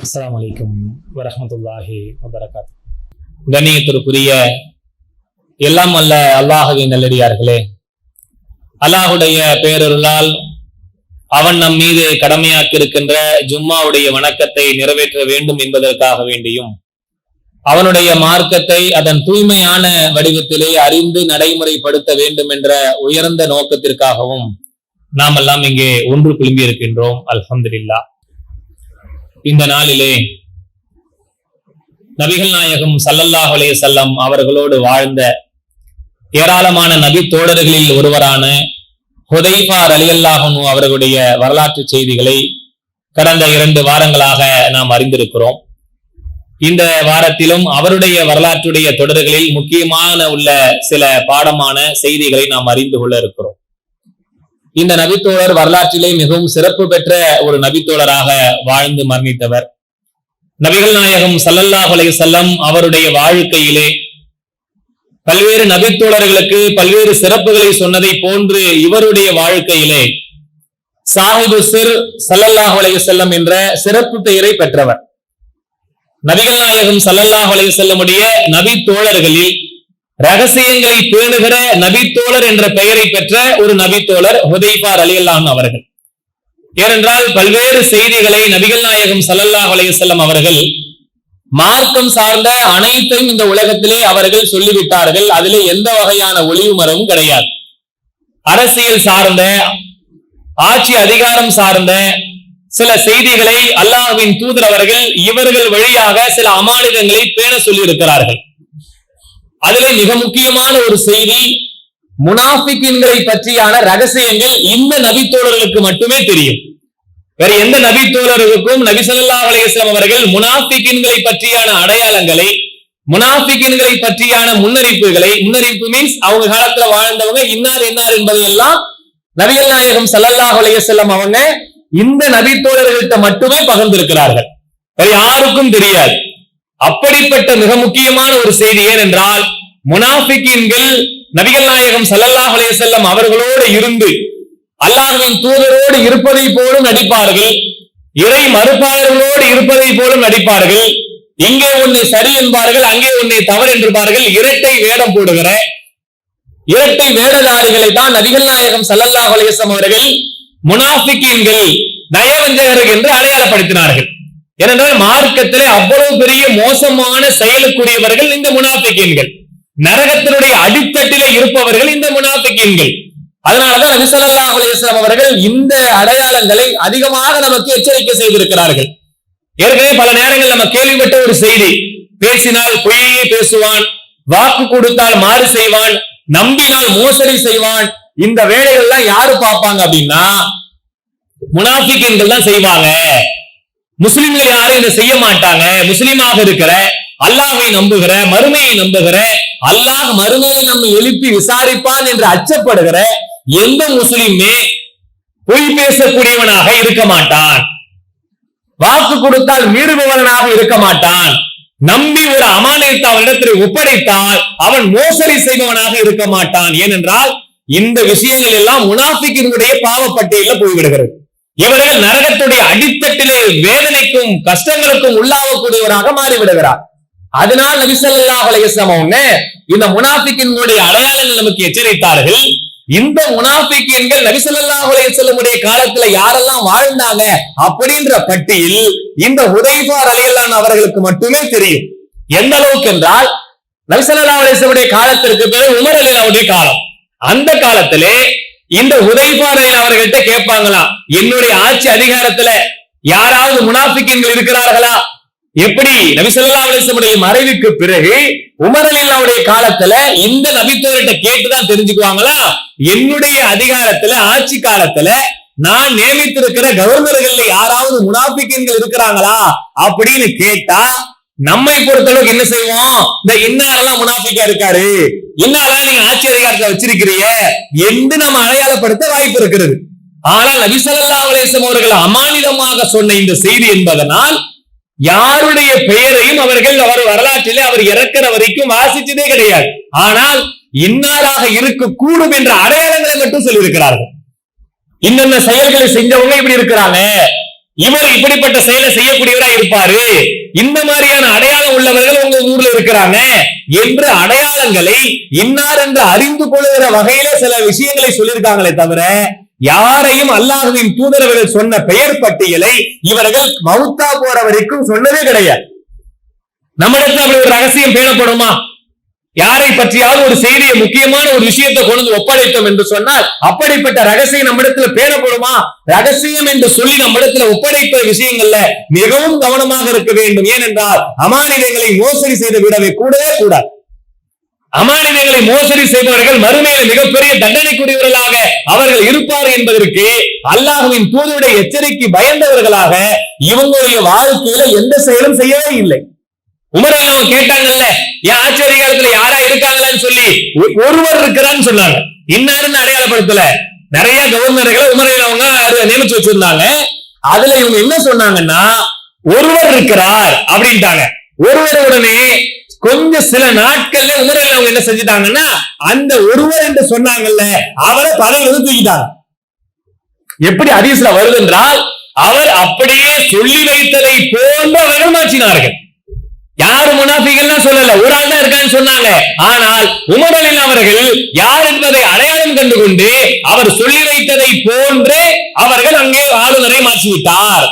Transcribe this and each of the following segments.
அஸ்லாம் அலைக்கும் வரமத்துல்லாஹி வபரகாத். கண்ணியத்திற்குரிய எல்லாம் அல்ல அல்லாஹுவின் நல்லடியார்களே அல்லாஹுடைய பேரருளால் அவன் நம் மீது கடமையாக்கியிருக்கின்ற ஜும்மாவுடைய வணக்கத்தை நிறைவேற்ற வேண்டும் என்பதற்காக வேண்டியும் அவனுடைய மார்க்கத்தை அதன் தூய்மையான வடிவத்திலே அறிந்து நடைமுறைப்படுத்த வேண்டும் என்ற உயர்ந்த நோக்கத்திற்காகவும் நாம் எல்லாம் இங்கே ஒன்று குழும்பி இருக்கின்றோம் அல்ஹம்துல்லா இந்த நாளிலே நபிகள் நாயகம் சல்லல்லாஹ் அலே வஸல்லம் அவர்களோடு வாழ்ந்த ஏராளமான நபி தோழர்களில் ஒருவரான ஹுதைஃபா ரலியல்லாஹு அவர்களுடைய வரலாற்று செய்திகளை கடந்த இரண்டு வாரங்களாக நாம் அறிந்திருக்கிறோம். இந்த வாரத்திலும் அவருடைய வரலாற்றுடைய தொடர்களில் முக்கியமான உள்ள சில பாடமான செய்திகளை நாம் அறிந்து கொள்ள இருக்கிறோம். இந்த நபித்தோழர் வரலாற்றிலே மிகவும் சிறப்பு பெற்ற ஒரு நபித்தோழராக வாழ்ந்து மரணித்தவர். நபிகள் நாயகம் சல்லல்லாஹ் அலைஹி அவருடைய வாழ்க்கையிலே பல்வேறு நபித்தோழர்களுக்கு பல்வேறு சிறப்புகளை சொன்னதை போன்று இவருடைய வாழ்க்கையிலே சாஹிபு சிர் சல்லல்லாஹ் அலைஹி என்ற சிறப்பு பெயரை பெற்றவர். நபிகள் நாயகம் சல்லல்லாஹ் அலைஹி வஸல்லமுடைய நபி தோழர்களில் ரகசியங்களை பேணுகிற நபித்தோழர் என்ற பெயரை பெற்ற ஒரு நபித்தோழர் ஹுதைஃபார் அலியல்லான் அவர்கள். ஏனென்றால் பல்வேறு செய்திகளை நபிகள் நாயகம் சல்லல்லாஹு அலைஹி அவர்கள் மார்க்கம் சார்ந்த அனைத்தையும் இந்த உலகத்திலே அவர்கள் சொல்லிவிட்டார்கள். அதிலே எந்த வகையான ஒளிவு மரமும் கிடையாது. அரசியல் சார்ந்த ஆட்சி அதிகாரம் சார்ந்த சில செய்திகளை அல்லாஹ்வின் தூதர் அவர்கள் இவர்கள் வழியாக சில அமானிதங்களை பேண சொல்லி இருக்கிறார்கள் அதுல மிக முக்கியமான ஒரு செய்தி முனாஃபிக்கின்களை பற்றியான ரகசியங்கள் இந்த நபித்தோழர்களுக்கு மட்டுமே தெரியும். வேற எந்த நபித்தோழர்களுக்கும் நபிசல்லா அலையம் அவர்கள் முனாஃபிக்கின்களை பற்றியான அடையாளங்களை முனாஃபிக்கின்களை பற்றியான முன்னறிப்புகளை முன்னறிப்பு மீன்ஸ் அவங்க காலத்துல வாழ்ந்தவங்க இன்னார் என்னார் என்பதை எல்லாம் நபிகள் நாயகம் சல்லல்லாஹ் அலையம் அவங்க இந்த நபித்தோழர்கள்ட்ட மட்டுமே பகிர்ந்திருக்கிறார்கள். வேற யாருக்கும் தெரியாது. அப்படிப்பட்ட மிக முக்கியமான ஒரு செய்தி ஏனென்றால் முனாபிக்கீன்கள் நபிகள் நாயகம் ஸல்லல்லாஹு அலையசல்லம் அவர்களோடு இருந்து அல்லாஹ்வின் தூதரோடு இருப்பதை போலும் நடிப்பார்கள். இறை மறுப்பாளர்களோடு இருப்பதை போலும் நடிப்பார்கள். இங்கே ஒன்னை சரி என்பார்கள் அங்கே ஒன்னை தவறு என்பார்கள் இரட்டை வேடம் போடுகிற இரட்டை வேடதாரிகளை தான் நபிகள் நாயகம் சல்லல்லாஹ் அலையசம் அவர்கள் முனாஃபிக்கீன்கள் நயவஞ்சகர்கள் என்று அடையாளப்படுத்தினார்கள். ஏனென்றால் மார்க்கத்திலே அவ்வளவு பெரிய மோசமான செயலுக்குரியவர்கள் இந்த முனாஃபிக்கீன்கள். நரகத்தினுடைய அடித்தட்டிலே இருப்பவர்கள் இந்த முனாபிக்கீன்கள் அதனாலதான் நபிசல்லா அலிஸ்லாம் அவர்கள் இந்த அடையாளங்களை அதிகமாக நமக்கு எச்சரிக்கை செய்திருக்கிறார்கள். ஏற்கனவே பல நேரங்கள் நம்ம கேள்விப்பட்ட ஒரு செய்தி. பேசினால் பொய்யே பேசுவான் வாக்கு கொடுத்தால் மாறு செய்வான் நம்பினால் மோசடி செய்வான். இந்த வேலைகள்லாம் எல்லாம் யாரு பார்ப்பாங்க அப்படின்னா முனாஃபிக்கீன்கள் தான் செய்வாங்க. முஸ்லிம்கள் யாரும் இதை செய்ய மாட்டாங்க. முஸ்லீமாக இருக்கிற அல்லாஹை நம்புகிற மறுமையை நம்புகிற அல்லாஹ் மறுமையை நம்ம எழுப்பி விசாரிப்பான் என்று அச்சப்படுகிற எந்த முஸ்லிமே பொய் பேசக்கூடியவனாக இருக்க மாட்டான். வாக்கு கொடுத்தால் மீறுபவனாக இருக்க மாட்டான். நம்பி ஒரு அமானியத்தை அவனிடத்தில் ஒப்படைத்தால் அவன் மோசடி செய்பவனாக இருக்க மாட்டான். ஏனென்றால் இந்த விஷயங்கள் எல்லாம் முனாஃபிக்கினுடைய பாவப்பட்டியல போய்விடுகிறது. இவர்கள் நரகத்துடைய அடித்தட்டிலே வேதனைக்கும் கஷ்டங்களுக்கும் உள்ளாகக்கூடியவராக மாறிவிடுகிறார். அதனால் நபி ஸல்லல்லாஹு அலைஹி அவங்க இந்த முனாஃபிக்கினுடைய அடையாளங்கள் நமக்கு எச்சரித்தார்கள். இந்த முனாஃபிக்கின்கள் நபி ஸல்லல்லாஹு அலைஹி வஸல்லமுடைய காலத்துல யாரெல்லாம் வாழ்ந்தாங்க அப்படின்ற பட்டியல் இந்த ஹுதைஃபா ரலியல்லாஹு அவர்களுக்கு மட்டுமே தெரியும். எந்த அளவுக்கு என்றால் நபி ஸல்லல்லாஹு அலைஹி உடைய காலத்திற்கு பிறகு உமர் ரலியல்லாஹுடைய காலம். அந்த காலத்திலே இந்த உதைபாரன் அவர்கள்ட்ட கேட்பாங்களாம் என்னுடைய ஆட்சி அதிகாரத்துல யாராவது முனாஃபிக்கின்கள் இருக்கிறார்களா? எப்படி நபிசல்லா அலிசமுடைய மறைவுக்கு பிறகு உமரலில்லாவுடைய காலத்துல இந்த நபித்தவர்கிட்ட கேட்டுதான் தெரிஞ்சுக்குவாங்களா? என்னுடைய அதிகாரத்துல ஆட்சி காலத்துல நான் நியமித்திருக்கிற கவர்னர்கள்ல யாராவது முனாபிக்கன்கள் இருக்கிறாங்களா அப்படின்னு கேட்டா நம்மை பொறுத்தளவுக்கு என்ன செய்வோம்? இந்த இன்னாரெல்லாம் முனாபிக்கா இருக்காரு. இன்னாரெல்லாம் நீங்க ஆட்சி அதிகாரத்தை வச்சிருக்கிறீங்க என்று நம்ம அடையாளப்படுத்த வாய்ப்பு இருக்கிறது. ஆனால் நபிசல்லா ஸல்லல்லாஹு அவர்கள் அமானிதமாக சொன்ன இந்த செய்தி என்பதனால் யாருடைய பெயரையும் அவர்கள் அவர் வரலாற்றிலே அவர் இறக்கிற வரைக்கும் வாசிச்சதே கிடையாது. ஆனால் இன்னாராக இருக்கக்கூடும் என்ற அடையாளங்களை மட்டும் சொல்லியிருக்கிறார்கள். இன்னென்ன செயல்களை செஞ்சவங்க இப்படி இருக்கிறாங்க. இவர் இப்படிப்பட்ட செயலை செய்யக்கூடியவரா இருப்பாரு. இந்த மாதிரியான அடையாளம் உள்ளவர்கள் உங்க ஊர்ல இருக்கிறாங்க என்று அடையாளங்களை இன்னார் என்று அறிந்து கொள்கிற வகையில சில விஷயங்களை சொல்லியிருக்காங்களே தவிர யாரையும் அல்லாஹுவின் தூதரவர்கள் சொன்ன பெயர் பட்டியலை இவர்கள் மவுத்தா போற வரைக்கும் சொன்னதே கிடையாது. நம்மிடத்துல அப்படி ஒரு ரகசியம் பேணப்படுமா? யாரை பற்றியாவது ஒரு செய்தியை முக்கியமான ஒரு விஷயத்தை கொண்டு ஒப்படைத்தோம் என்று சொன்னால் அப்படிப்பட்ட ரகசியம் நம்மிடத்துல பேணப்படுமா? ரகசியம் என்று சொல்லி நம்மிடத்துல ஒப்படைத்த விஷயங்கள்ல மிகவும் கவனமாக இருக்க வேண்டும். ஏனென்றால் அமானிதங்களை மோசடி செய்து விடவே கூடவே கூடாது. அமானிதங்களை மோசடி செய்பவர்கள் மறுமையில் மிகப்பெரிய தண்டனைக்குரியவர்களாக அவர்கள் இருப்பார் என்பதற்கு அல்லாஹுவின் தூதருடைய எச்சரிக்கை பயந்தவர்களாக இவங்களுடைய வாழ்க்கையில எந்த செயலும் செய்யவே இல்லை. உமர் கேட்டாங்கல்ல என் ஆட்சி அதிகாரத்துல யாரா இருக்காங்களான்னு சொல்லி? ஒருவர் இருக்கிறான்னு சொன்னாங்க. இன்னாருன்னு அடையாளப்படுத்தல. நிறைய கவர்னர்களை உமரையில் அவங்க நியமிச்சு வச்சிருந்தாங்க. அதுல இவங்க என்ன சொன்னாங்கன்னா ஒருவர் இருக்கிறார் அப்படின்ட்டாங்க. ஒருவர் உடனே கொஞ்சம் சில நாட்கள்ல உமரையில் அவங்க என்ன செஞ்சிட்டாங்கன்னா அந்த ஒருவர் என்று சொன்னாங்கல்ல அவரை பதவியிலிருந்து தூக்கிட்டாங்க. எப்படி அதிசல வருது என்றால் அவர் அப்படியே சொல்லி வைத்ததை போன்ற அவர்கள் மாற்றினார்கள் யாரு சொல்லல ஒரு ஆள் தான் இருக்கான்னு சொன்னாங்க. ஆனால் உமரலின் அவர்கள் யார் என்பதை அடையாளம் கண்டு கொண்டு அவர் சொல்லி வைத்ததை போன்றே அவர்கள் அங்கே ஆளுநரை மாற்றிவிட்டார்.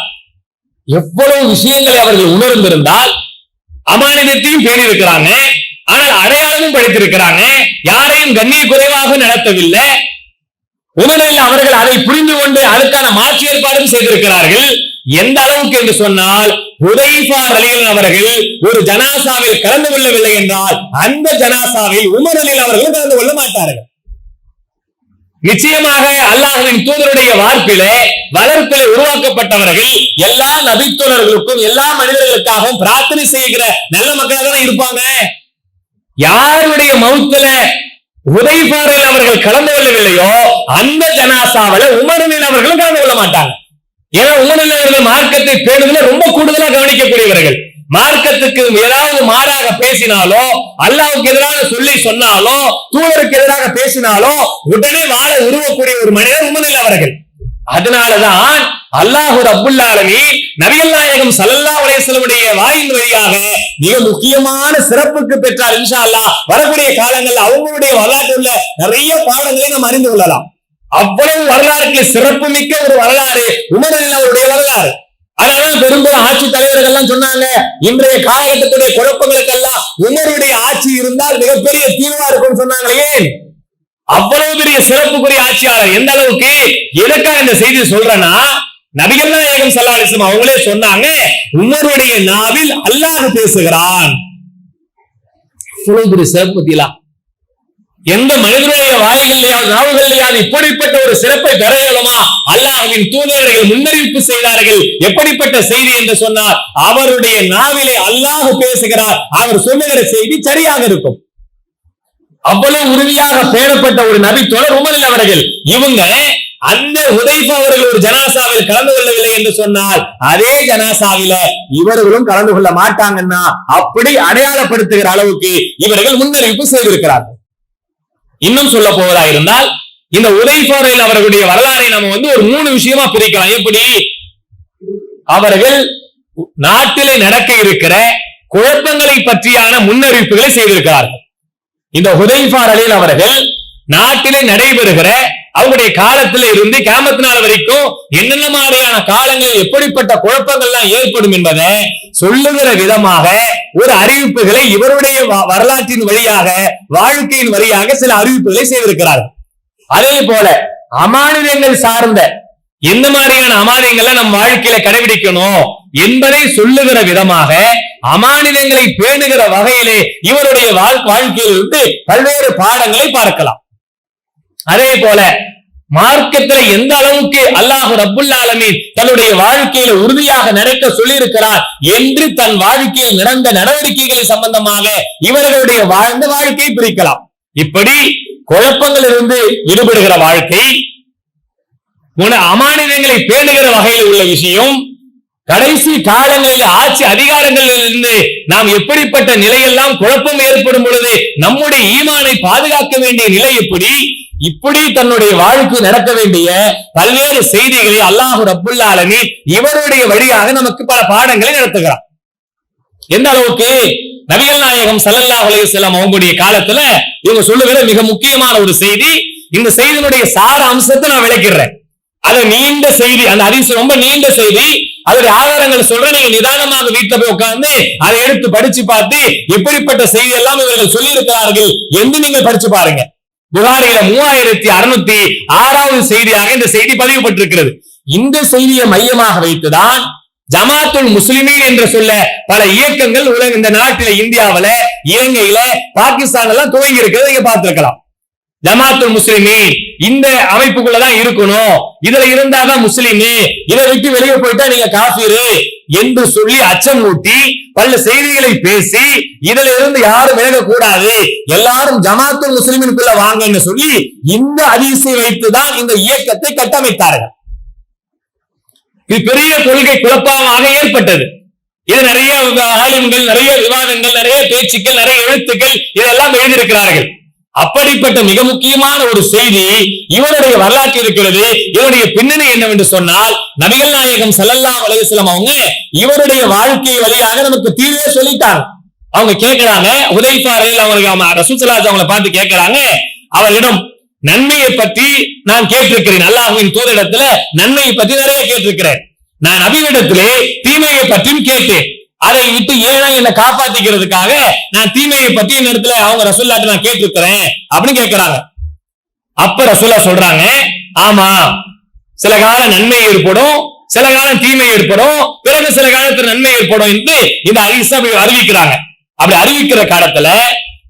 எவ்வளவு விஷயங்களை அவர்கள் உணர்ந்திருந்தால் அமானிதத்தையும் பேணி இருக்கிறாங்க ஆனால் அடையாளமும் படித்திருக்கிறாங்க. யாரையும் கண்ணிய குறைவாக நடத்தவில்லை. உமரில் அவர்கள் அதை புரிந்து கொண்டு அதுக்கான மாற்று ஏற்பாடும் செய்திருக்கிறார்கள். எந்த அளவுக்கு என்று சொன்னால் உதைபா ரலியல்லாஹு அவர்கள் ஒரு ஜனாசாவில் கலந்து கொள்ளவில்லை என்றால் அந்த ஜனாசாவில் உமர் அலில் அவர்கள் கலந்து கொள்ள மாட்டார்கள். நிச்சயமாக அல்லாஹ்வின் தூதருடைய வார்ப்பிலே வளர்ப்பிலே உருவாக்கப்பட்டவர்கள் எல்லா நபித்தோழர்களுக்கும் எல்லா மனிதர்களுக்காகவும் பிரார்த்தனை செய்கிற நல்ல மக்களாக தான் இருப்பாங்க. யாருடைய மௌத்துல உதயபாறையில் அவர்கள் கலந்து கொள்ளவில்லையோ அந்த ஜனாசாவில உமரில் அவர்களும் கலந்து கொள்ள மாட்டாங்க. ஏன்னா உமரில் அவர்கள் மார்க்கத்தை பேணுதல ரொம்ப கூடுதலா கவனிக்கக்கூடியவர்கள். மார்க்கத்துக்கு ஏதாவது மாறாக பேசினாலோ அல்லாவுக்கு எதிராக சொல்லி சொன்னாலோ தூதருக்கு எதிராக பேசினாலோ உடனே வாழ உருவக்கூடிய ஒரு மனிதர் உமரில் அவர்கள். அதனாலதான் அல்லாஹு ரப்புல் ஆலமீன் நபிகள் நாயகம் சல்லல்லா அலைஹி வாயின் வழியாக மிக முக்கியமான சிறப்புக்கு பெற்றார் இன்ஷா அல்லாஹ் வரக்கூடிய காலங்கள்ல அவங்களுடைய வரலாற்றுல நிறைய பாடங்களை நாம் அறிந்து கொள்ளலாம். அவ்வளவு வரலாறுக்கு சிறப்பு மிக்க ஒரு வரலாறு உமர் அவருடைய வரலாறு. அதனால பெரும்பெரும் ஆட்சி தலைவர்கள் எல்லாம் சொன்னாங்க இன்றைய காலகட்டத்துடைய குழப்பங்களுக்கெல்லாம் உமருடைய ஆட்சி இருந்தால் மிகப்பெரிய தீர்வா இருக்கும்னு சொன்னாங்களே ஏன்? அவ்வளவு பெரிய சிறப்புக்குரிய ஆட்சியாளர் எந்த அளவுக்கு? எதற்காக இந்த செய்தி சொல்றேன்னா நபிகள் நாயகம் சல்லாலிசம் அவங்களே சொன்னாங்க உமருடைய நாவில் அல்லாஹ் பேசுகிறான். இவ்வளவு பெரிய சிறப்பு பத்தியலா எந்த மனிதனுடைய வாய்களையாவது நாவுகளையாவது இப்படிப்பட்ட ஒரு சிறப்பை பெற இயலுமா அல்லாஹ்வின் தூதர்கள் முன்னறிவிப்பு செய்தார்கள். எப்படிப்பட்ட செய்தி என்று சொன்னார் அவருடைய நாவிலே அல்லாஹ் பேசுகிறார். அவர் சொல்லுகிற செய்தி சரியாக இருக்கும். அவ்வளவு உறுதியாக பேணப்பட்ட ஒரு நபி தொடர் உமரில் அவர்கள். இவங்க அந்த உதைப்பு அவர்கள் ஒரு ஜனாசாவில் கலந்து கொள்ளவில்லை என்று சொன்னால் அதே ஜனாசாவில இவர்களும் கலந்து கொள்ள மாட்டாங்கன்னா அப்படி அடையாளப்படுத்துகிற அளவுக்கு இவர்கள் முன்னறிவிப்பு செய்திருக்கிறார்கள். இன்னும் சொல்ல போவதா இருந்தால் இந்த உதைப்பாறையில் அவர்களுடைய வரலாறை நம்ம வந்து ஒரு மூணு விஷயமா பிரிக்கலாம். எப்படி? அவர்கள் நாட்டிலே நடக்க இருக்கிற குழப்பங்களை பற்றியான முன்னறிவிப்புகளை செய்திருக்கிறார்கள். இந்த ஹுதைஃபார் அலில் அவர்கள் நாட்டிலே நடைபெறுகிற அவங்களுடைய காலத்தில இருந்து கேமத்து நாள் வரைக்கும் என்னென்ன மாதிரியான காலங்களில் எப்படிப்பட்ட குழப்பங்கள்லாம் ஏற்படும் என்பதை சொல்லுகிற விதமாக ஒரு அறிவிப்புகளை இவருடைய வரலாற்றின் வழியாக வாழ்க்கையின் வழியாக சில அறிவிப்புகளை செய்திருக்கிறார் அதே போல அமானுதங்கள் சார்ந்த எந்த மாதிரியான அமானியங்களை நம் வாழ்க்கையில கடைபிடிக்கணும் என்பதை சொல்லுகிற விதமாக அமானிதங்களை பேணுகிற வகையிலே இவருடைய வாழ்- வாழ்க்கையிலிருந்து பல்வேறு பாடங்களை பார்க்கலாம். அதே போல மார்க்கத்துல எந்த அளவுக்கு அல்லாஹ் ரப்புல் தன்னுடைய வாழ்க்கையில உறுதியாக நடக்க சொல்லியிருக்கிறார் என்று தன் வாழ்க்கையில் நடந்த நடவடிக்கைகள் சம்பந்தமாக இவர்களுடைய வாழ்ந்த வாழ்க்கையை பிரிக்கலாம். இப்படி குழப்பங்களிலிருந்து விடுபடுகிற வாழ்க்கை உன அமானிதங்களை பேணுகிற வகையில் உள்ள விஷயம் கடைசி காலங்களில் ஆட்சி அதிகாரங்களில் இருந்து நாம் எப்படிப்பட்ட நிலையெல்லாம் குழப்பம் ஏற்படும் பொழுது நம்முடைய ஈமானை பாதுகாக்க வேண்டிய நிலை எப்படி? இப்படி தன்னுடைய வாழ்க்கை நடக்க வேண்டிய பல்வேறு செய்திகளை அல்லாஹு ரப்புல் இவருடைய வழியாக நமக்கு பல பாடங்களை நடத்துகிறார் எந்த அளவுக்கு நபிகள் நாயகம் சல்லல்லா அலையம் அவங்களுடைய காலத்துல இவங்க சொல்லுகிற மிக முக்கியமான ஒரு செய்தி இந்த செய்தியினுடைய சார அம்சத்தை நான் விளக்கிறேன் அது நீண்ட செய்தி அந்த அரிசி ரொம்ப நீண்ட செய்தி. அதோட ஆதாரங்கள் சொல்ற நீங்க நிதானமாக வீட்டுல போய் உட்கார்ந்து அதை எடுத்து படிச்சு பார்த்து எப்படிப்பட்ட செய்தி எல்லாம் இவர்கள் சொல்லி இருக்கிறார்கள் என்று நீங்கள் படிச்சு பாருங்க. புகாரில மூவாயிரத்தி அறுநூத்தி ஆறாவது செய்தியாக இந்த செய்தி பதிவுபட்டிருக்கிறது. இந்த செய்தியை மையமாக வைத்துதான் ஜமாத்துல் முஸ்லிமீன் என்று சொல்ல பல இயக்கங்கள் உலக இந்த நாட்டில இந்தியாவுல இலங்கையில பாகிஸ்தான் எல்லாம் துவங்கி இருக்கிறத நீங்க பார்த்திருக்கலாம். ஜமாத்துல் முஸ்லிமீன் இந்த அமைப்புக்குள்ளதான் இருக்கணும். இதுல இருந்தாதான் முஸ்லிமு இதை விட்டு வெளியே போயிட்டா நீங்க காபீரு என்று சொல்லி அச்சம் ஊட்டி பல செய்திகளை பேசி இதுல இருந்து யாரும் விலக கூடாது எல்லாரும் ஜமாத்துல் வாங்க என்று சொல்லி இந்த அதிசை வைத்துதான் இந்த இயக்கத்தை கட்டமைத்தார்கள். இது பெரிய கொள்கை குழப்பமாக ஏற்பட்டது. இது நிறைய ஆளுங்கள் நிறைய விவாதங்கள் நிறைய பேச்சுக்கள் நிறைய எழுத்துக்கள் இதெல்லாம் எழுதியிருக்கிறார்கள். அப்படிப்பட்ட மிக முக்கியமான ஒரு செய்தி இவருடைய வரலாற்று இருக்கிறது. இவருடைய பின்னணி என்னவென்று சொன்னால் நபிகள் நாயகம் செல்லல்லா அலைஹி அவங்க இவருடைய வாழ்க்கை வழியாக நமக்கு தீர்வே சொல்லிட்டாங்க. அவங்க கேட்கிறாங்க உதைஃபா ரயில் அவங்க ரசூல் அவங்களை பார்த்து கேட்கிறாங்க அவரிடம் நன்மையை பற்றி நான் கேட்டிருக்கிறேன். அல்லாஹ்வின் தூதரிடத்துல நன்மையை பற்றி நிறைய கேட்டிருக்கிறேன். நான் நபியிடத்திலே தீமையை பற்றியும் கேட்டேன். அதை விட்டு ஏன்னா என்னை காப்பாத்திக்கிறதுக்காக நான் தீமையை பற்றி இந்த இடத்துல அவங்க ரசூல்லாட்டு நான் கேட்டிருக்கிறேன் அப்படின்னு கேட்கிறாங்க. அப்ப ரசூல்லா சொல்றாங்க ஆமா சில காலம் நன்மை ஏற்படும் சில காலம் தீமை ஏற்படும் பிறகு சில காலத்துல நன்மை ஏற்படும் என்று இந்த ஹதீஸை அறிவிக்கிறாங்க. அப்படி அறிவிக்கிற காலத்துல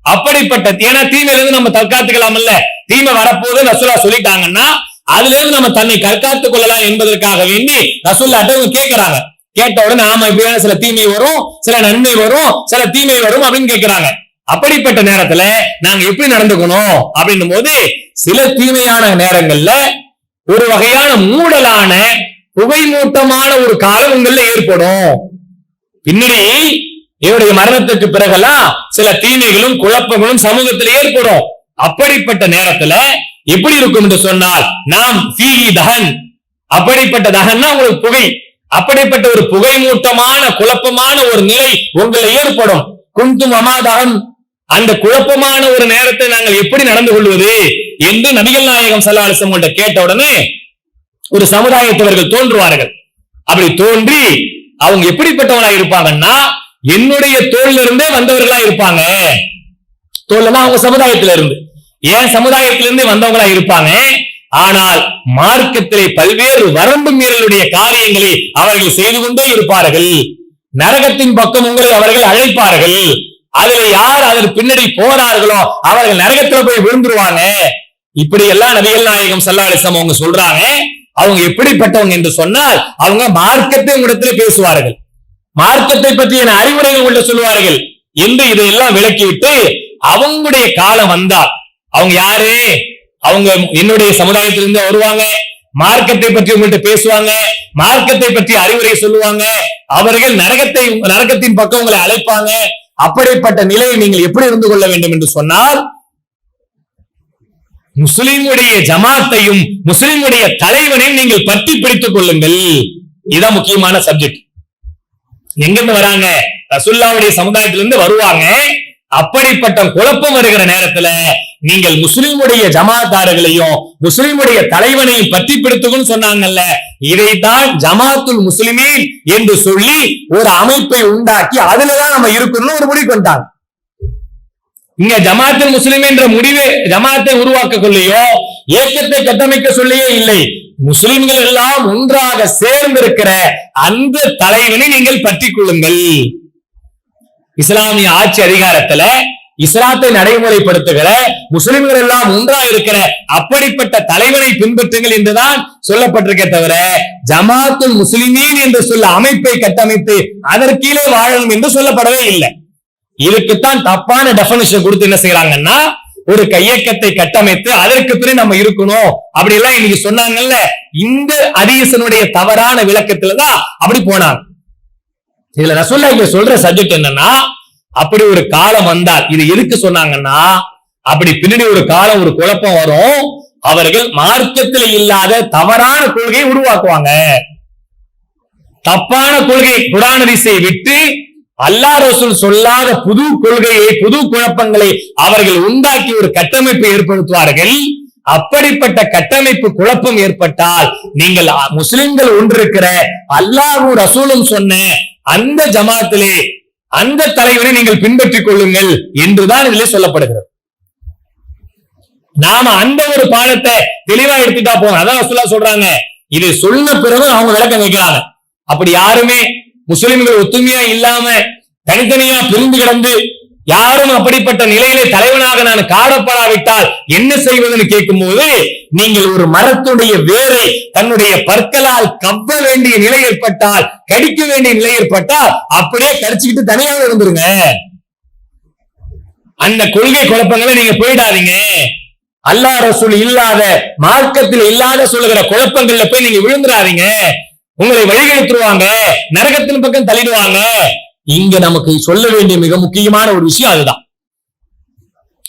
அப்படிப்பட்ட ஏன்னா தீமையில இருந்து நம்ம இல்ல தீமை வரப்போது ரசூலா சொல்லிட்டாங்கன்னா அதுல இருந்து நம்ம தன்னை கற்காத்துக் கொள்ளலாம் என்பதற்காக வேண்டி ரசூல்லாட்ட இவங்க கேட்கிறாங்க. கேட்ட உடனே ஆமா இப்படியான சில தீமை வரும் சில நன்மை வரும் சில தீமை வரும் அப்படின்னு கேட்கிறாங்க. அப்படிப்பட்ட நேரத்துல நாங்க எப்படி நடந்துக்கணும் அப்படின்னும் போது சில தீமையான நேரங்கள்ல ஒரு வகையான மூடலான புகைமூட்டமான ஒரு காலம் உங்கள்ல ஏற்படும். பின்னாடி இவருடைய மரணத்துக்கு பிறகெல்லாம் சில தீமைகளும் குழப்பங்களும் சமூகத்தில் ஏற்படும். அப்படிப்பட்ட நேரத்துல எப்படி இருக்கும் என்று சொன்னால் நாம் சீகி தகன் அப்படிப்பட்ட தகன்னா உங்களுக்கு புகை. அப்படிப்பட்ட ஒரு புகைமூட்டமான குழப்பமான ஒரு நிலை உங்களை ஏற்படும். குந்தும் அமாதகன் அந்த குழப்பமான ஒரு நேரத்தை நாங்கள் எப்படி நடந்து கொள்வது என்று நபிகள் நாயகம் சல்லாஹம் கேட்ட உடனே ஒரு சமுதாயத்தவர்கள் தோன்றுவார்கள். அப்படி தோன்றி அவங்க எப்படிப்பட்டவங்களா இருப்பாங்கன்னா என்னுடைய தோல்ல இருந்தே வந்தவர்களா இருப்பாங்க. தோல்னா அவங்க சமுதாயத்துல இருந்து. ஏன் சமுதாயத்திலிருந்து வந்தவங்களா இருப்பாங்க? ஆனால் மார்க்கத்திலே பல்வேறு வரம்பு மீறலுடைய காரியங்களை அவர்கள் செய்து கொண்டே இருப்பார்கள். நரகத்தின் பக்கம் உங்களை அவர்கள் அழைப்பார்கள். அதுல யார் அதன் பின்னாடி போறார்களோ அவர்கள் நரகத்துல போய் விழுந்துருவாங்க. இப்படி எல்லாம் நபிகள் நாயகம் சல்லாலிசம் அவங்க சொல்றாங்க. அவங்க எப்படிப்பட்டவங்க என்று சொன்னால் அவங்க மார்க்கத்தை உங்களிடத்துல பேசுவார்கள். மார்க்கத்தை பற்றிய அறிவுரைகள் உள்ள சொல்லுவார்கள். என்று இதையெல்லாம் விளக்கிவிட்டு அவங்களுடைய காலம் வந்தால் அவங்க யாரு? அவங்க என்னுடைய சமுதாயத்திலிருந்து வருவாங்க. மார்க்கத்தை பற்றி உங்கள்கிட்ட பேசுவாங்க. மார்க்கத்தை பற்றி அறிவுரை சொல்லுவாங்க. அவர்கள் நரகத்தை நரகத்தின் பக்கம் உங்களை அழைப்பாங்க. அப்படிப்பட்ட நிலையை நீங்கள் எப்படி இருந்து கொள்ள வேண்டும் என்று சொன்னால் முஸ்லிமுடைய ஜமாத்தையும் முஸ்லிமுடைய தலைவனையும் நீங்கள் பற்றி பிடித்துக் கொள்ளுங்கள். இதுதான் முக்கியமான சப்ஜெக்ட் எங்கிருந்து வராங்க? ரசுல்லாவுடைய சமுதாயத்திலிருந்து வருவாங்க. அப்படிப்பட்ட குழப்பம் வருகிற நேரத்துல நீங்கள் முஸ்லிமுடைய ஜமாத்தார்களையும் முஸ்லிமுடைய தலைவனையும் பற்றி பிடித்துக்கும் சொன்னாங்கல்ல இதைத்தான் ஜமாத்துல் முஸ்லிமீன் என்று சொல்லி ஒரு அமைப்பை உண்டாக்கி அதுலதான் நம்ம இருக்கணும்னு ஒரு முடிவு கொண்டாங்க இங்க ஜமாத்துல் முஸ்லிம் என்ற முடிவு ஜமாத்தை உருவாக்க சொல்லியோ இயக்கத்தை கட்டமைக்க சொல்லியே இல்லை. முஸ்லிம்கள் எல்லாம் ஒன்றாக சேர்ந்திருக்கிற அந்த தலைவனை நீங்கள் பற்றி கொள்ளுங்கள். இஸ்லாமிய ஆட்சி அதிகாரத்துல இஸ்லாத்தை நடைமுறைப்படுத்துகிற முஸ்லிம்கள் எல்லாம் ஒன்றா இருக்கிற அப்படிப்பட்ட தலைவனை பின்பற்றுங்கள் என்றுதான் சொல்லப்பட்டிருக்கே தவிர ஜமாத்துல் முஸ்லிமீன் என்று சொல்ல அமைப்பை கட்டமைத்து அதற்கீழே வாழணும் என்று சொல்லப்படவே இல்லை. இதுக்குத்தான் தப்பான டெபனிஷன் கொடுத்து என்ன செய்யறாங்கன்னா ஒரு கையக்கத்தை கட்டமைத்து அதற்கு பிறகு நம்ம இருக்கணும். அப்படி எல்லாம் இன்னைக்கு சொன்னாங்கல்ல இந்த அதீசனுடைய தவறான விளக்கத்துலதான் அப்படி போனாங்க. இதுல ரசூல்லா இங்க சொல்ற சப்ஜெக்ட் என்னன்னா அப்படி ஒரு காலம் வந்தால் இது எதுக்கு சொன்னாங்கன்னா அப்படி பின்னாடி ஒரு காலம் ஒரு குழப்பம் வரும். அவர்கள் மார்க்கத்தில் இல்லாத தவறான கொள்கையை உருவாக்குவாங்க. தப்பான கொள்கை குரான் ஹதீஸை விட்டு அல்லாஹ் ரசூல் சொல்லாத புது கொள்கையை புது குழப்பங்களை அவர்கள் உண்டாக்கி ஒரு கட்டமைப்பை ஏற்படுத்துவார்கள். அப்படிப்பட்ட கட்டமைப்பு குழப்பம் ஏற்பட்டால் நீங்கள் முஸ்லிம்கள் ஒன்றிருக்கிற அல்லாஹும் ரசூலும் சொன்ன அந்த ஜமாத்திலே அந்த தலைவரை நீங்கள் பின்பற்றிக் கொள்ளுங்கள் என்றுதான் இதுல சொல்லப்படுகிறது. நாம அந்த ஒரு பாடத்தை தெளிவா எடுத்துட்டா போதும். அதான் ரசூலா சொல்றாங்க. இது சொன்ன பிறகு அவங்க விளக்கம் வைக்கிறாங்க அப்படி யாருமே முஸ்லிம்கள் ஒத்துமையா இல்லாம தனித்தனியா பிரிந்து கிடந்து யாரும் அப்படிப்பட்ட நிலையிலே தலைவனாக நான் காணப்படாவிட்டால் என்ன செய்வதுன்னு கேட்கும்போது நீங்கள் ஒரு மரத்துடைய வேரை தன்னுடைய பற்களால் கவ்வ வேண்டிய நிலை ஏற்பட்டால் கடிக்க வேண்டிய நிலை ஏற்பட்டால் அப்படியே கடிச்சுக்கிட்டு தனியாக இருந்துருங்க. அந்த கொள்கை குழப்பங்களை நீங்க போயிடாதீங்க. அல்லாஹ் ரசூல் இல்லாத மார்க்கத்தில் இல்லாத சொல்லுகிற குழப்பங்கள்ல போய் நீங்க விழுந்துடாதீங்க உங்களை வழிகெடுத்துருவாங்க நரகத்தின் பக்கம் தள்ளிடுவாங்க. இங்க நமக்கு சொல்ல வேண்டிய மிக முக்கியமான ஒரு விஷயம் அதுதான்.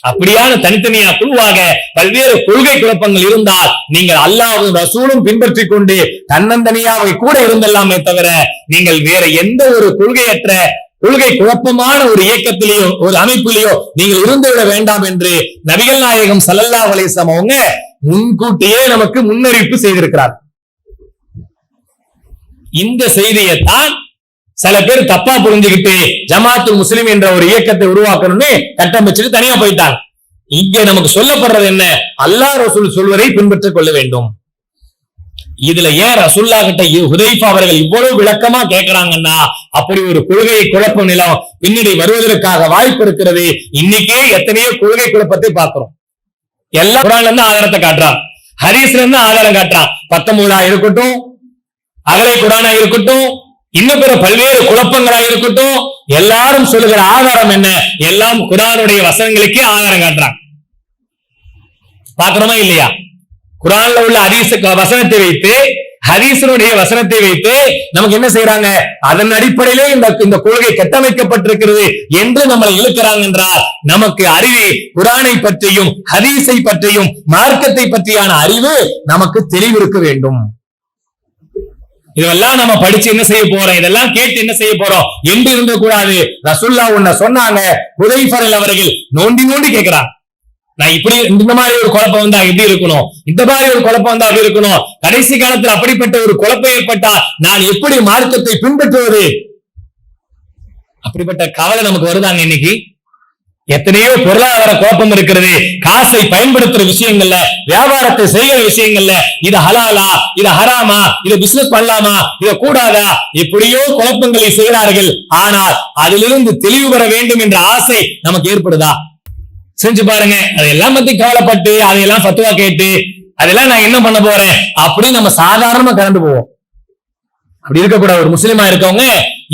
அப்படியான தனித்தனியா குழுவாக பல்வேறு கொள்கை குழப்பங்கள் இருந்தால் நீங்கள் அல்லாவும் ரசூலும் பின்பற்றிக் கொண்டு தன்னந்தனியாக கூட இருந்தெல்லாமே தவிர நீங்கள் வேற எந்த ஒரு கொள்கையற்ற கொள்கை குழப்பமான ஒரு இயக்கத்திலேயோ ஒரு அமைப்பிலேயோ நீங்கள் இருந்துவிட வேண்டாம் என்று நபிகள் நாயகம் சல்லல்லா வலேசம் அவங்க முன்கூட்டியே நமக்கு முன்னறிவிப்பு செய்திருக்கிறார் இந்த செய்தியைத்தான் சில பேர் தப்பா புரிஞ்சுக்கிட்டு ஜமாத்து முஸ்லிம் என்ற ஒரு இயக்கத்தை உருவாக்கணும்னு கட்டமைச்சுட்டு தனியா போயிட்டாங்க. இங்க நமக்கு சொல்லப்படுறது என்ன? அல்லாஹ் ரசூல் சொல்வதை பின்பற்றிக் கொள்ள வேண்டும். இதுல ஏன் ரசுல்லா கிட்ட ஹுதைஃபா அவர்கள் இவ்வளவு விளக்கமா கேட்கிறாங்கன்னா அப்படி ஒரு கொள்கையை குழப்பம் நிலம் பின்னாடி வருவதற்காக வாய்ப்பு இருக்கிறது. இன்னைக்கே எத்தனையோ கொள்கை குழப்பத்தை பார்க்கிறோம். எல்லா குரான்ல இருந்து ஆதாரத்தை காட்டுறான். ஹரீஸ்ல இருந்து ஆதாரம் காட்டுறான். பத்தொன்பதா இருக்கட்டும் அகலை குரானா இருக்கட்டும் இன்னும் பிற பல்வேறு குழப்பங்களா இருக்கட்டும் எல்லாரும் சொல்லுகிற ஆதாரம் என்ன? எல்லாம் குரானுடைய வசனங்களுக்கே ஆதாரம் காட்டுறான் பாக்குறோமா இல்லையா? குரான்ல உள்ள ஹதீஸ் வசனத்தை வைத்து ஹதீசனுடைய வசனத்தை வைத்து நமக்கு என்ன செய்யறாங்க அதன் அடிப்படையிலே இந்த இந்த கொள்கை கட்டமைக்கப்பட்டிருக்கிறது என்று நம்மளை இழுக்கிறாங்க என்றால் நமக்கு அறிவு குரானை பற்றியும் ஹதீஸை பற்றியும் மார்க்கத்தை பற்றியான அறிவு நமக்கு தெளிவிருக்க வேண்டும். இதெல்லாம் நம்ம படிச்சு என்ன செய்ய போறோம்? இதெல்லாம் கேட்டு என்ன செய்ய போறோம்? என்று இருந்த கூடாது ரசுல்லா உன்ன சொன்னாங்க. உதய்ஃபரல் அவர்கள் நோண்டி நோண்டி கேட்கிறான். நான் இப்படி இந்த மாதிரி ஒரு குழப்பம் வந்தா எப்படி இருக்கணும்? இந்த மாதிரி ஒரு குழப்பம் வந்தா அப்படி இருக்கணும்? கடைசி காலத்துல அப்படிப்பட்ட ஒரு குழப்பம் ஏற்பட்டா நான் எப்படி மார்க்கத்தை பின்பற்றுவது? அப்படிப்பட்ட கவலை நமக்கு வருதாங்க இன்னைக்கு? எத்தனையோ பொருளாதார குழப்பம் இருக்கிறது. காசை பயன்படுத்துற விஷயங்கள்ல வியாபாரத்தை செய்கிற விஷயங்கள்ல இது ஹலாலா இது ஹராமா இது பிசினஸ் பண்ணலாமா இத கூடாதா? எப்படியோ குழப்பங்களை செய்கிறார்கள். ஆனால் அதிலிருந்து தெளிவு பெற வேண்டும் என்ற ஆசை நமக்கு ஏற்படுதா? செஞ்சு பாருங்க. அதையெல்லாம் பத்தி கவலைப்பட்டு அதையெல்லாம் சத்துவா கேட்டு அதெல்லாம் நான் என்ன பண்ண போறேன்? அப்படின்னு நம்ம சாதாரணமா கலந்து போவோம். அப்படி இருக்கக்கூடாது. ஒரு முஸ்லீமா இருக்கவங்க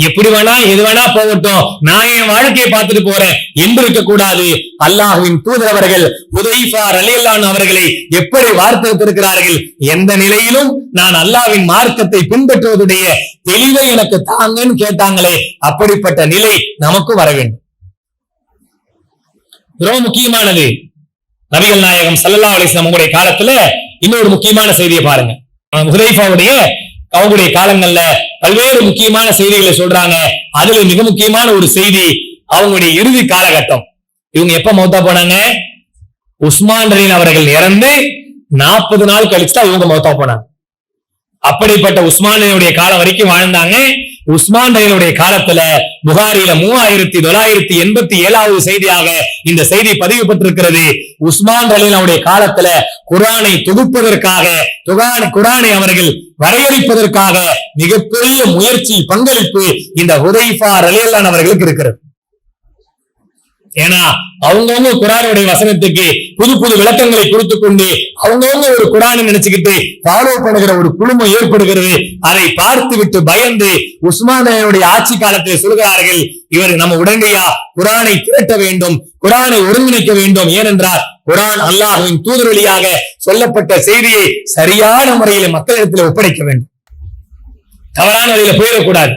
எப்படி வேணா எது வேணா போகட்டும். நான் என் வாழ்க்கையை பார்த்துட்டு போறேன் என்று இருக்கக்கூடாது. அல்லாஹுவின் தூதர் அவர்கள் உதயிஃபா ரலியல்லான் அவர்களை எப்படி வார்த்தெடுத்திருக்கிறார்கள் எந்த நிலையிலும் நான் அல்லாஹ்வின் மார்க்கத்தை பின்பற்றுவதுடைய தெளிவை எனக்கு தாங்கன்னு கேட்டாங்களே அப்படிப்பட்ட நிலை நமக்கு வர வேண்டும். ரொம்ப முக்கியமானது. நபிகள் நாயகம் சல்லல்லா அலிஸ்லாம் உங்களுடைய காலத்துல இன்னொரு முக்கியமான செய்தியை பாருங்க. உதயிஃபாவுடைய அவங்களுடைய காலங்கள்ல பல்வேறு முக்கியமான செய்திகளை சொல்றாங்க. அதுல மிக முக்கியமான ஒரு செய்தி அவங்களுடைய இறுதி காலகட்டம். இவங்க எப்ப மௌத்தா போனாங்க? உஸ்மான் ரயின் அவர்கள் இறந்து நாற்பது நாள் கழிச்சு தான் இவங்க மௌத்தா போனாங்க. அப்படிப்பட்ட உஸ்மானினுடைய காலம் வரைக்கும் வாழ்ந்தாங்க. உஸ்மான் ரயிலுடைய காலத்துல புகாரில மூவாயிரத்தி தொள்ளாயிரத்தி எண்பத்தி ஏழாவது செய்தியாக இந்த செய்தி பதிவு பெற்றிருக்கிறது உஸ்மான் ரலீலாவுடைய காலத்துல குரானை தொகுப்பதற்காக துகான் குரானை அவர்கள் வரையறுப்பதற்காக மிகப்பெரிய முயற்சி பங்களிப்பு இந்த ஹுதைஃபா ரலியல்லான் அவர்களுக்கு இருக்கிறது. ஏன்னா அவங்கவுங்க குரானுடைய வசனத்துக்கு புது புது விளக்கங்களை கொடுத்து கொண்டு அவங்கவுங்க ஒரு குரானை நினைச்சுக்கிட்டு ஃபாலோ பண்ணுகிற ஒரு குழுமம் ஏற்படுகிறது அதை பார்த்து விட்டு பயந்து உஸ்மானுடைய ஆட்சி காலத்தில் சொல்கிறார்கள் இவர் நம்ம உடனடியா குரானை திரட்ட வேண்டும் குரானை ஒருங்கிணைக்க வேண்டும். ஏனென்றால் குரான் அல்லாஹுவின் தூதர் வழியாக சொல்லப்பட்ட செய்தியை சரியான முறையில மக்களிடத்தில் ஒப்படைக்க வேண்டும். தவறான வழியில போயிடக்கூடாது.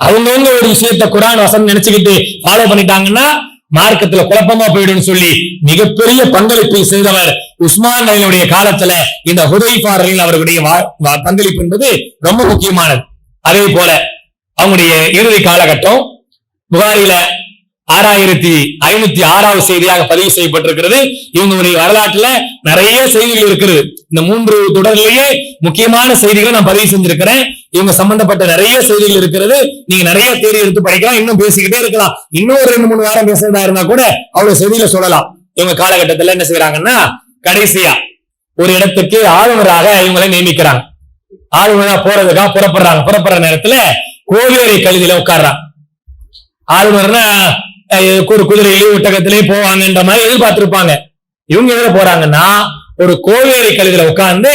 அவங்கவுங்க ஒரு விஷயத்த குரான் வசனம் நினைச்சுக்கிட்டு ஃபாலோ பண்ணிட்டாங்கன்னா மார்க்கத்துல குழப்பமா போயிடும் சொல்லி மிகப்பெரிய பங்களிப்பை செய்தவர் உஸ்மான் அலினுடைய காலத்துல இந்த ஹுதைஃபாரில் அவர்களுடைய பங்களிப்பு என்பது ரொம்ப முக்கியமானது. அதே போல அவங்களுடைய இறுதி காலகட்டம் புகாரில ஆறாயிரத்தி ஐநூத்தி ஆறாவது செய்தியாக பதிவு செய்யப்பட்டிருக்கிறது. இவங்களுடைய வரலாற்றுல நிறைய செய்திகள் இருக்கிறது இந்த மூன்று தொடர்லயே முக்கியமான செய்திகளை நான் பதிவு செஞ்சிருக்கிறேன். இவங்க சம்பந்தப்பட்ட நிறைய செய்திகள் இருக்கிறது. நீங்க நிறைய தேடி எடுத்து படிக்கலாம் இன்னும் பேசிக்கிட்டே இருக்கலாம். இன்னும் ஒரு ரெண்டு மூணு வாரம் பேசுறதா இருந்தா கூட அவ்வளவு செய்திகளை சொல்லலாம். இவங்க காலகட்டத்துல என்ன செய்யறாங்கன்னா கடைசியா ஒரு இடத்துக்கு ஆளுநராக இவங்களை நியமிக்கிறாங்க. ஆளுநரா போறதுக்காக புறப்படுறாங்க. புறப்படுற நேரத்துல கோவேரி கழுதியில உட்கார்றாங்க ஆளுநர்னா ஒரு குதிரையிலேயே ஒட்டகத்திலேயே போவாங்கன்ற மாதிரி எதிர்பார்த்திருப்பாங்க. இவங்க எதுல போறாங்கன்னா ஒரு கோவேரி கழுதுல உட்கார்ந்து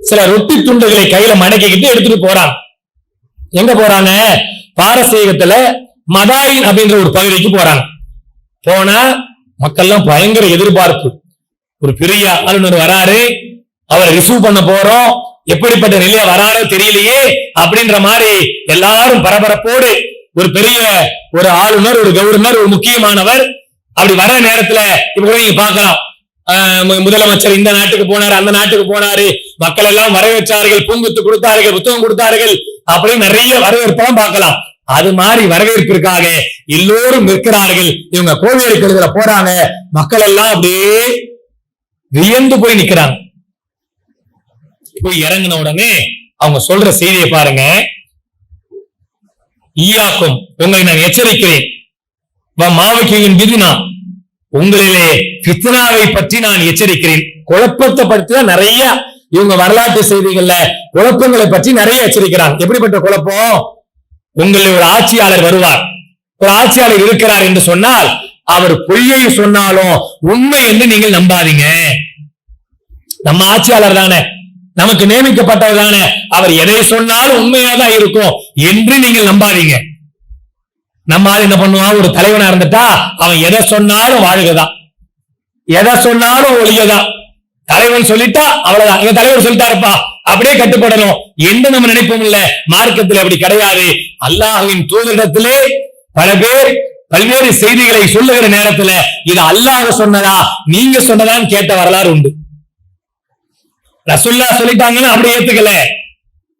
சில ரொட்டி துண்டுகளை கையில மடக்கிக்கிட்டு எடுத்துட்டு போறான். எங்க போறாங்க பாரசீகத்துல மதாயின் அப்படின்ற ஒரு பகுதிக்கு போறாங்க போனா மக்கள்லாம் பயங்கர எதிர்பார்ப்பு. ஒரு பெரிய ஆளுநர் வராரு. அவரை ரிசீவ் பண்ண போறோம். எப்படிப்பட்ட நிலையா வராரோ தெரியலையே அப்படின்ற மாதிரி எல்லாரும் பரபரப்போடு ஒரு பெரிய ஒரு ஆளுநர் ஒரு கவர்னர் ஒரு முக்கியமானவர் அப்படி வர நேரத்துல இப்ப கூட நீங்க பார்க்கலாம். முதலமைச்சர் இந்த நாட்டுக்கு போனாரு அந்த நாட்டுக்கு போனாரு. மக்கள் எல்லாம் வரவேற்றார்கள் பூங்குத்து கொடுத்தார்கள் புத்தகம் கொடுத்தார்கள். அப்படின்னு நிறைய வரவேற்பெல்லாம் பார்க்கலாம். அது மாதிரி வரவேற்பிற்காக எல்லோரும் நிற்கிறார்கள். இவங்க கோவில் கழுதுல போறாங்க. மக்கள் எல்லாம் அப்படியே வியந்து போய் நிக்கிறாங்க போய் இறங்கின உடனே அவங்க சொல்ற செய்தியை பாருங்க. ஈயாக்கும் உங்களை நான் எச்சரிக்கிறேன். மாவக்கியின் விதினா உங்களிலே பித்னாவை பற்றி நான் எச்சரிக்கிறேன். குழப்பத்தை பற்றி தான் நிறைய இவங்க வரலாற்று செய்திகள்ல குழப்பங்களை பற்றி நிறைய எச்சரிக்கிறாங்க எப்படிப்பட்ட குழப்பம்? உங்களில் ஒரு ஆட்சியாளர் வருவார். ஒரு ஆட்சியாளர் இருக்கிறார் என்று சொன்னால் அவர் பொய்யை சொன்னாலும் உண்மை என்று நீங்கள் நம்பாதீங்க. நம்ம ஆட்சியாளர் தானே. நமக்கு நியமிக்கப்பட்டவர் தானே. அவர் எதை சொன்னாலும் உண்மையா தான் இருக்கும் என்று நீங்கள் நம்பாதீங்க. நம்ம ஆள் என்ன பண்ணுவான்? ஒரு தலைவனா இருந்துட்டா அவன் எதை சொன்னாலும் வாழ்கதான். எதை சொன்னாலும் ஒளியதான் தலைவன் சொல்லிட்டா அவ்வளவுதான். எங்க தலைவர் சொல்லிட்டாருப்பா அப்படியே கட்டுப்படணும். எந்த நம்ம நினைப்போம் இல்ல. மார்க்கத்தில் அப்படி கிடையாது. அல்லாஹ்வின் தூதரிடத்திலே பல பேர் பல்வேறு செய்திகளை சொல்லுகிற நேரத்துல இது அல்லாஹ் சொன்னதா நீங்க சொன்னதான்னு கேட்ட வரலாறு உண்டு. ரசுல்லா சொல்லிட்டாங்கன்னு அப்படி ஏத்துக்கல.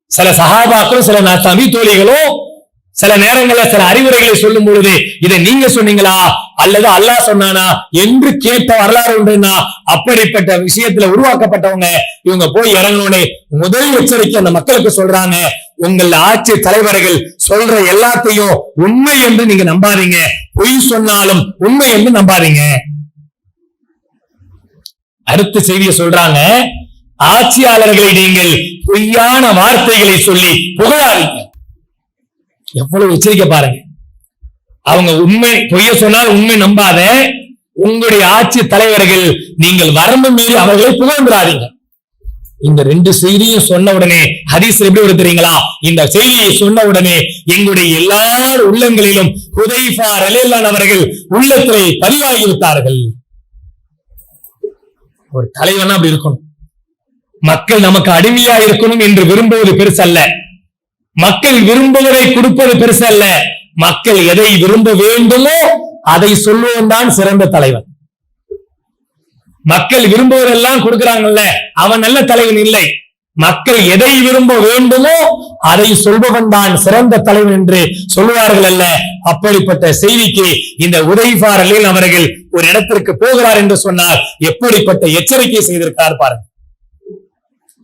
சில சஹாபாக்களும் சில ந- நபி தோழிகளும் சில நேரங்களில் சில அறிவுரைகளை சொல்லும் பொழுது இதை நீங்க சொன்னீங்களா? அல்லது அல்லாஹ் சொன்னானா? என்று கேட்ட வரலாறு உண்டுன்னா அப்படிப்பட்ட விஷயத்துல உருவாக்கப்பட்டவங்க இவங்க போய் இறங்கணும்னு முதல் எச்சரிக்கை அந்த மக்களுக்கு சொல்றாங்க. உங்கள் ஆட்சி தலைவர்கள் சொல்ற எல்லாத்தையும் உண்மை என்று நீங்க நம்பாதீங்க. பொய் சொன்னாலும் உண்மை என்று நம்பாதீங்க. அடுத்த செய்தியை சொல்றாங்க. ஆட்சியாளர்களை நீங்கள் பொய்யான வார்த்தைகளை சொல்லி புகழாதீங்க. எவ்வளவு எச்சரிக்கை பாருங்க. அவங்க உண்மை பொய்ய சொன்னால் உண்மை நம்பாத உங்களுடைய ஆட்சி தலைவர்கள் நீங்கள் வரம்பு மீறி அவர்களை புகழ்ந்துடாதீங்க இந்த ரெண்டு செய்தியும் சொன்ன உடனே ஹதீஸ் எப்படி வருது தெரியுங்களா? இந்த செய்தியை சொன்ன உடனே எங்களுடைய எல்லா உள்ளங்களிலும் ஹுதைஃபா ரலேலான் அவர்கள் உள்ளத்திலே பதிவாகி விட்டார்கள். ஒரு தலைவனா அப்படி இருக்கணும். மக்கள் நமக்கு அடிமையா இருக்கணும் என்று விரும்புவது பெருசல்ல. மக்கள் விரும்புவதை கொடுப்பது பெருசல்ல. மக்கள் எதை விரும்ப வேண்டுமோ அதை சொல்லுவன் தான் சிறந்த தலைவன். மக்கள் விரும்புவதெல்லாம் கொடுக்கிறாங்கல்ல அவன் நல்ல தலைவன் இல்லை. மக்கள் எதை விரும்ப வேண்டுமோ அதை சொல்பவன் தான் சிறந்த தலைவன் என்று சொல்லுவார்கள் அல்ல. அப்படிப்பட்ட செய்திக்கு இந்த உதய்பாரலில் அவர்கள் ஒரு இடத்திற்கு போகிறார் என்று சொன்னால் எப்படிப்பட்ட எச்சரிக்கை செய்திருக்கார் பாருங்க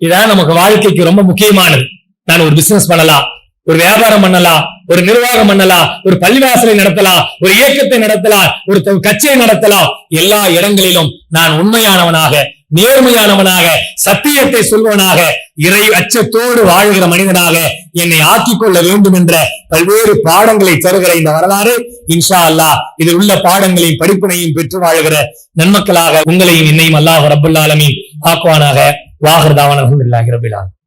இதான் நமக்கு வாழ்க்கைக்கு ரொம்ப முக்கியமானது. நான் ஒரு பிசினஸ் பண்ணலாம் ஒரு வியாபாரம் பண்ணலாம் ஒரு நிர்வாகம் பண்ணலாம் ஒரு பள்ளிவாசலை நடத்தலாம் ஒரு இயக்கத்தை நடத்தலாம் ஒரு கட்சியை நடத்தலாம். எல்லா இடங்களிலும் நான் உண்மையானவனாக நேர்மையானவனாக சத்தியத்தை சொல்வனாக இறை அச்சத்தோடு வாழ்கிற மனிதனாக என்னை ஆக்கிக் கொள்ள வேண்டும் என்ற பல்வேறு பாடங்களை தருகிற இந்த வரலாறு இன்ஷா அல்லாஹ் இதில் உள்ள பாடங்களையும் படிப்பினையும் பெற்று வாழ்கிற நன்மக்களாக உங்களையும் என்னையும் அல்லாஹ் ரபுல் ஆக்குவானாக. வாகர்தாவான ரபிலான்